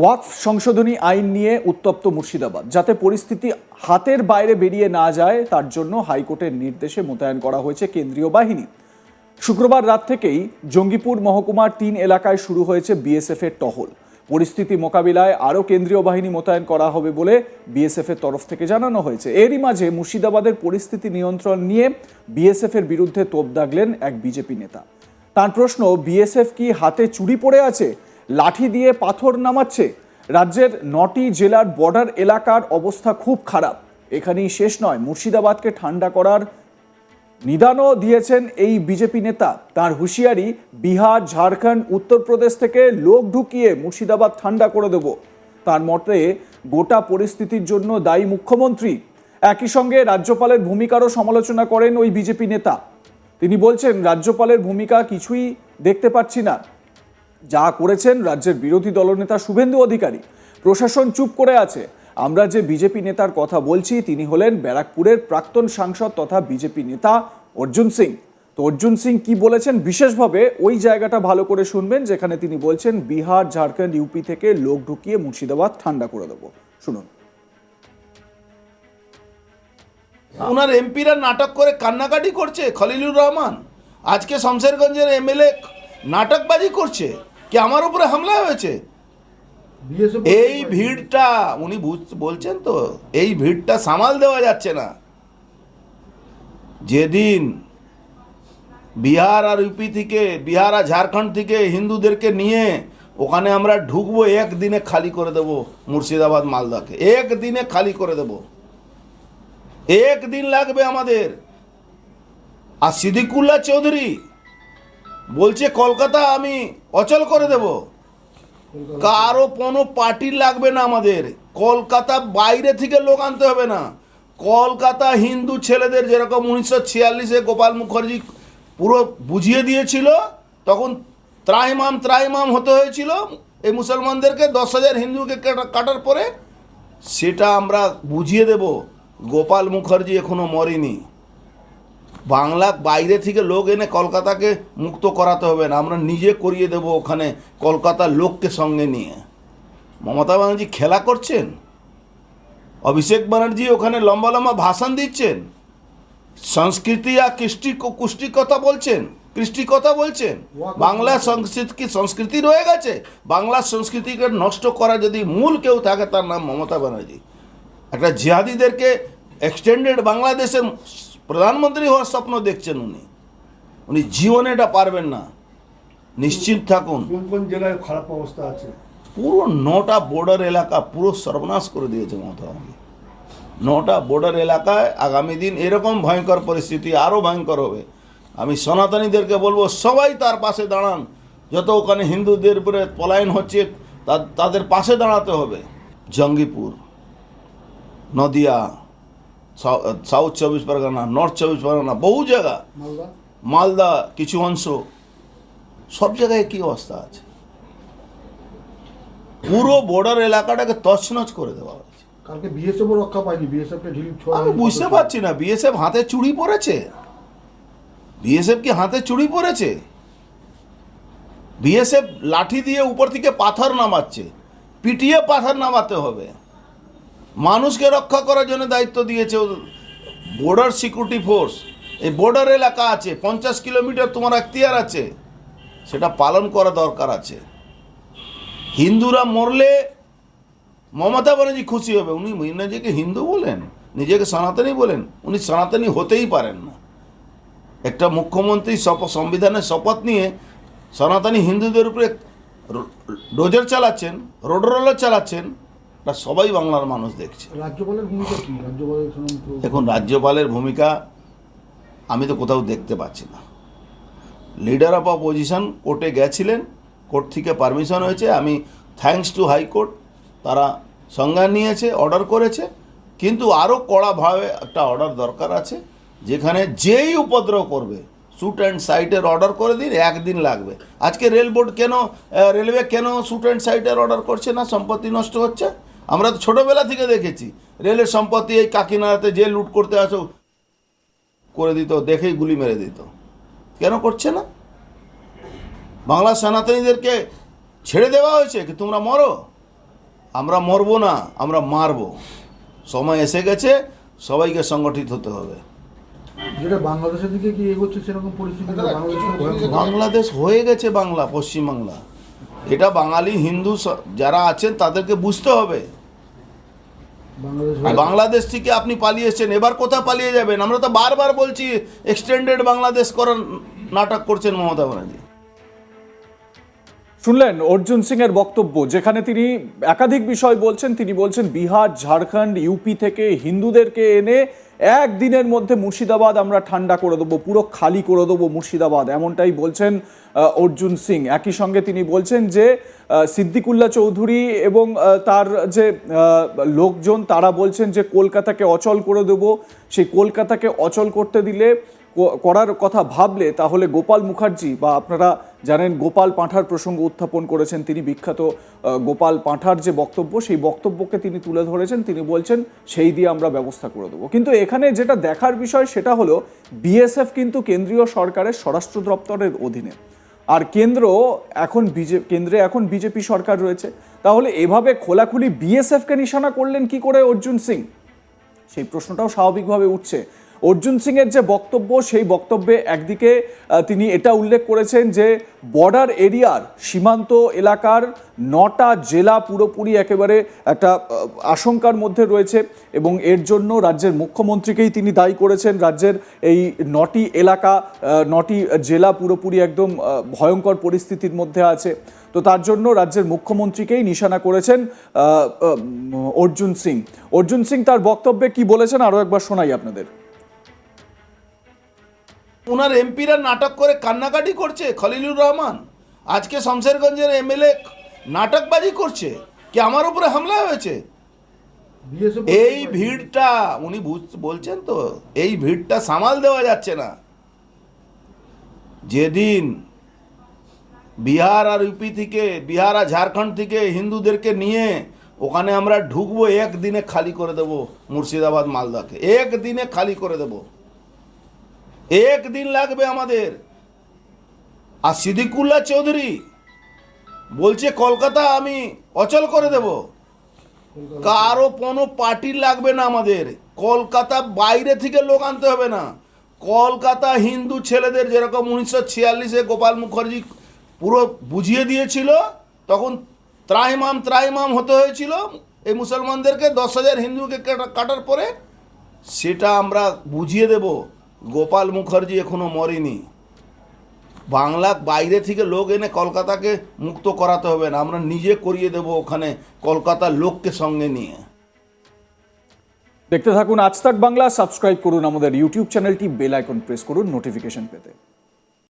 ওয়াকফ সংশোধনী আইন নিয়ে উত্তপ্ত মুর্শিদাবাদ, যাতে পরিস্থিতি হাতের বাইরে বেরিয়ে না যায়, তার জন্য হাইকোর্টের নির্দেশে মোতায়েন করা হয়েছে কেন্দ্রীয় বাহিনী। শুক্রবার রাত থেকেই জঙ্গিপুর মহকুমার তিন এলাকায় শুরু হয়েছে বিএসএফ এর টহল। পরিস্থিতি মোকাবিলায় আরও কেন্দ্রীয় বাহিনী মোতায়েন করা হবে বলে বিএসএফ এর তরফ থেকে জানানো হয়েছে। এরই মাঝে মুর্শিদাবাদের পরিস্থিতি নিয়ন্ত্রণ নিয়ে বিএসএফ এর বিরুদ্ধে তোপ দাগলেন এক বিজেপি নেতা। তার প্রশ্ন, বিএসএফ কি হাতে চুরি পড়ে আছে? লাঠি দিয়ে পাথর নামাচ্ছে। রাজ্যের নটি জেলার বর্ডার এলাকার অবস্থা খুব খারাপ। এখানেই শেষ নয়, মুর্শিদাবাদকে ঠান্ডা করার নিদানও দিয়েছেন এই বিজেপি নেতা। তার হুঁশিয়ারি, বিহার, ঝাড়খণ্ড, উত্তরপ্রদেশ থেকে লোক ঢুকিয়ে মুর্শিদাবাদ ঠান্ডা করে দেব। তার মতে, গোটা পরিস্থিতির জন্য দায়ী মুখ্যমন্ত্রী। একই সঙ্গে রাজ্যপালের ভূমিকারও সমালোচনা করেন ওই বিজেপি নেতা। তিনি বলছেন, রাজ্যপালের ভূমিকা কিছুই দেখতে পাচ্ছি না। যা করেছেন রাজ্যের বিরোধী দলনেতা শুভেন্দু অধিকারী। প্রশাসন চুপ করে আছে। আমরা যে বিজেপি নেতার কথা বলছি, তিনি হলেন ব্যারাকপুরের প্রাক্তন সাংসদ তথা বিজেপি নেতা অর্জুন সিং। তো অর্জুন সিং কি বলেছেন? বিশেষভাবে ওই জায়গাটা ভালো করে শুনবেন, যেখানে তিনি বলছেন, বিহার, ঝাড়খণ্ড, ইউপি থেকে লোক ঢুকিয়ে মুর্শিদাবাদ ঠান্ডা করে দেবো। শুনুন। ওনার এমপিরা নাটক করে কান্নাকাটি করছে, খলিলুর রহমান। আজকে শমশেরগঞ্জের এমএলএ নাটকবাজি করছে। কি আমার উপরে হামলা হয়েছে? এই ভিড়টা উনি বলছেন তো এই ভিড়টা সামাল দেওয়া যাচ্ছে না। যেদিন বিহার আর ইউপি থেকে বিহার আর ঝাড়খণ্ড থেকে হিন্দুদেরকে নিয়ে ওখানে আমরা ঢুকবো একদিনে খালি করে দেব মুর্শিদাবাদ মালদাকে। একদিনে খালি করে দেবো। একদিন লাগবে আমাদের। আর সিদ্দিকুল্লাহ চৌধুরী বলছে, কলকাতা আমি অচল করে দেব। কারও কোনো পার্টি লাগবে না আমাদের। কলকাতা বাইরে থেকে লোক আনতে হবে না। কলকাতা হিন্দু ছেলেদের যেরকম উনিশশো ছিয়াল্লিশে গোপাল মুখার্জি পুরো বুঝিয়ে দিয়েছিল, তখন ত্রাইমাম ত্রাইমাম হতে হয়েছিল। এই মুসলমানদেরকে দশ হাজার হিন্দুকে কাটা- কাটার পরে সেটা আমরা বুঝিয়ে দেব। গোপাল মুখার্জি এখনও মরেনি। বাংলা বাইরে থেকে লোক এনে কলকাতাকে মুক্ত করাতে হবে না, আমরা নিজে করিয়ে দেব ওখানে কলকাতার লোককে সঙ্গে নিয়ে। মমতা ব্যানার্জি খেলা করছেন? অভিষেক ব্যানার্জি ওখানে লম্বা লম্বা ভাষণ দিচ্ছেন? সংস্কৃতি আর কৃষ্টি কুষ্টি কথা বলছেন? কৃষ্টি কথা বলছেন? বাংলা সংস্কৃতি কি সংস্কৃতি রয়ে গেছে? বাংলা সংস্কৃতিকে নষ্ট করা যদি মূল কেউ থাকে, তার নাম মমতা ব্যানার্জি। একটা জিহাদিদেরকে এক্সটেন্ডেড বাংলাদেশের প্রধানমন্ত্রী হওয়ার স্বপ্ন দেখছেন উনি। উনি জীবনে এটা পারবেন না। নিশ্চিত থাকুন। কোন কোন জেলায় খারাপ অবস্থা আছে? পুরো নটা বর্ডার এলাকা পুরো সর্বনাশ করে দিয়েছে মমতা ব্যানার্জি। নটা বর্ডার এলাকায় আগামী দিন এরকম ভয়ঙ্কর পরিস্থিতি আরও ভয়ঙ্কর হবে। আমি সনাতনীদেরকে বলব সবাই তার পাশে দাঁড়ান। যত ওখানে হিন্দুদের উপরে পলায়ন হচ্ছে তাদের পাশে দাঁড়াতে হবে। জঙ্গিপুর নদিয়া সাউথ চব্বিশ পরগনা নর্থ চব্বিশ পরগনা বহু জায়গা। মালদা? কিছু অংশ। সব জায়গায় কি অবস্থা আছে? পুরো বর্ডার এলাকাটাকে তছনছ করে দেওয়া হয়েছে। কালকে বিএসএফ রক্ষা পায়নি বিএসএফ ঢিল আমি বুঝতে পারছি না বিএসএফ হাতে চুড়ি পড়েছে বিএসএফ কি হাতে চুড়ি পড়েছে বিএসএফ লাঠি দিয়ে উপর থেকে পাথর নামাচ্ছে। পিটিয়ে পাথর নামাতে হবে। মানুষকে রক্ষা করার জন্য দায়িত্ব দিয়েছে বর্ডার সিকিউরিটি ফোর্স এই বর্ডার এলাকা আছে, পঞ্চাশ কিলোমিটার তোমার এখতিয়ার আছে, সেটা পালন করা দরকার আছে। হিন্দুরা মরলে মমতা ব্যানার্জি খুশি হবে, উনি নিজেকে হিন্দু বলেন, নিজেকে সনাতনী বলেন, উনি সনাতনী হতেই পারেন না। একটা মুখ্যমন্ত্রী সংবিধানের শপথ নিয়ে সনাতনী হিন্দুদের উপরে ডোজার চালাচ্ছেন রোড রোলার চালাচ্ছেন তা সবাই বাংলার মানুষ দেখছে। রাজ্যপালের ভূমিকা কি? রাজ্যপালের এখন রাজ্যপালের ভূমিকা আমি তো কোথাও দেখতে পাচ্ছি না। লিডার অফ অপোজিশন কোর্টে গেছিলেন কোর্ট থেকে পারমিশন হয়েছে আমি থ্যাঙ্কস টু হাইকোর্ট তারা সংজ্ঞান নিয়েছে অর্ডার করেছে কিন্তু আরও কড়াভাবে একটা অর্ডার দরকার আছে যেখানে যেই উপদ্রব করবে শ্যুট অ্যান্ড সাইটের অর্ডার করে দিন একদিন লাগবে। আজকে রেল বোর্ড কেন রেলওয়ে কেন শ্যুট অ্যান্ড সাইটের অর্ডার করছে না সম্পত্তি নষ্ট হচ্ছে? আমরা তো ছোটোবেলা থেকে দেখেছি। রেলের সম্পত্তি এই কাকিনাড়াতে যে লুট করতে আসো করে দিত দেখেই গুলি মেরে দিত। কেন করছে না? বাংলা সনাতনীদেরকে ছেড়ে দেওয়া হয়েছে কি তোমরা মরো? আমরা মরবো না আমরা মারবো। সময় এসে গেছে সবাইকে সংগঠিত হতে হবে। যেটা বাংলাদেশের দিকে কি এগোচ্ছে সেরকম পরিস্থিতি সঙ্গে ভয়ঙ্কর। বাংলাদেশ হয়ে গেছে বাংলা পশ্চিমবাংলা। এটা বাঙালি হিন্দু যারা আছেন তাদেরকে বুঝতে হবে। বাংলাদেশ থেকে আপনি পালিয়ে এসছেন। এবার কোথায় পালিয়ে যাবেন? আমরা তো বারবার বলছি এক্সটেন্ডেড বাংলাদেশ করার নাটক করছেন মমতা ব্যানার্জি। শুনলেন অর্জুন সিং এর বক্তব্য যেখানে তিনি একাধিক বিষয় বলছেন। তিনি বলছেন বিহার ঝাড়খণ্ড ইউপি থেকে হিন্দুদেরকে এনে একদিনের মধ্যে মুর্শিদাবাদ আমরা ঠান্ডা করে দেবো, পুরো খালি করে দেবো মুর্শিদাবাদ, এমনটাই বলছেন অর্জুন সিং। একই সঙ্গে তিনি বলছেন যে সিদ্দিকুল্লা চৌধুরী এবং তার যে লোকজন, তারা বলছেন যে, কলকাতাকে অচল করে দেবো। সেই কলকাতাকে অচল করতে দিলে করার কথা ভাবলে তাহলে গোপাল মুখার্জি বা আপনারা জানেন, গোপাল পাঁঠার প্রসঙ্গ উত্থাপন করেছেন তিনি। বিখ্যাত গোপাল পাঁঠার যে বক্তব্য, সেই বক্তব্যকে তিনি তুলে ধরেছেন। তিনি বলছেন, সেই দিয়ে আমরা ব্যবস্থা করে দেবো। কিন্তু এখানে যেটা দেখার বিষয়, সেটা হলো, বিএসএফ কিন্তু কেন্দ্রীয় সরকারের স্বরাষ্ট্র দপ্তরের অধীনে। আর কেন্দ্র এখন বিজে, কেন্দ্রে এখন বিজেপি সরকার রয়েছে। তাহলে এভাবে খোলাখুলি বিএসএফকে নিশানা করলেন কি করে অর্জুন সিং? সেই প্রশ্নটাও স্বাভাবিকভাবে উঠছে। অর্জুন সিং এর যে বক্তব্য, সেই বক্তব্যে একদিকে তিনি এটা উল্লেখ করেছেন যে বর্ডার এরিয়ার সীমান্ত এলাকার নটা জেলা পুরোপুরি একেবারে একটা আশঙ্কার মধ্যে রয়েছে এবং এর জন্য রাজ্যের মুখ্যমন্ত্রীকেই তিনি দায়ী করেছেন। রাজ্যের এই নটি এলাকা নটি জেলা পুরোপুরি একদম ভয়ঙ্কর পরিস্থিতির মধ্যে আছে। তো তার জন্য রাজ্যের মুখ্যমন্ত্রীকেই নিশানা করেছেন অর্জুন সিং। অর্জুন সিং তার বক্তব্যে কি বলেছেন আরও একবার শোনাই আপনাদের। ওনার এমপিরা নাটক করে কান্নাকাটি করছে খলিলুর রহমান। আজকে শমশেরগঞ্জের এমএলএ নাটকবাজি করছে। কি আমার উপরে হামলা হয়েছে? এই ভিড়টা, উনি বলছেন তো, এই ভিড়টা সামাল দেওয়া যাচ্ছে না। যেদিন বিহার আর ইউপি থেকে, বিহার আর ঝাড়খণ্ড থেকে হিন্দুদেরকে নিয়ে ওখানে আমরা ঢুকবো, একদিনে খালি করে দেব মুর্শিদাবাদ, মালদাকে। একদিনে খালি করে দেব। একদিন লাগবে আমাদের। আর সিদ্দিকুল্লাহ চৌধুরী বলছে, কলকাতা আমি অচল করে দেবো। কারও কোনো পার্টি লাগবে না আমাদের। কলকাতা বাইরে থেকে লোক আনতে হবে না। কলকাতা হিন্দু ছেলেদের যেরকম উনিশশো ছিয়াল্লিশে গোপাল মুখার্জি পুরো বুঝিয়ে দিয়েছিল, তখন ত্রাইমাম ত্রাইমাম হতে হয়েছিল। এই মুসলমানদেরকে দশ হাজার হিন্দুকে কাটা- কাটার পরে সেটা আমরা বুঝিয়ে দেব। গোপাল মুখার্জি এখনও মরেনি। বাংলা বাইরে থেকে লোক এনে কলকাতাকে মুক্ত করাতে হবে না, আমরা নিজে করিয়ে দেব ওখানে কলকাতার লোককে সঙ্গে নিয়ে। দেখতে থাকুন আজ তাক বাংলা, সাবস্ক্রাইব করুন আমাদের ইউটিউব চ্যানেলটি, বেল আইকন প্রেস করুন নোটিফিকেশন পেতে।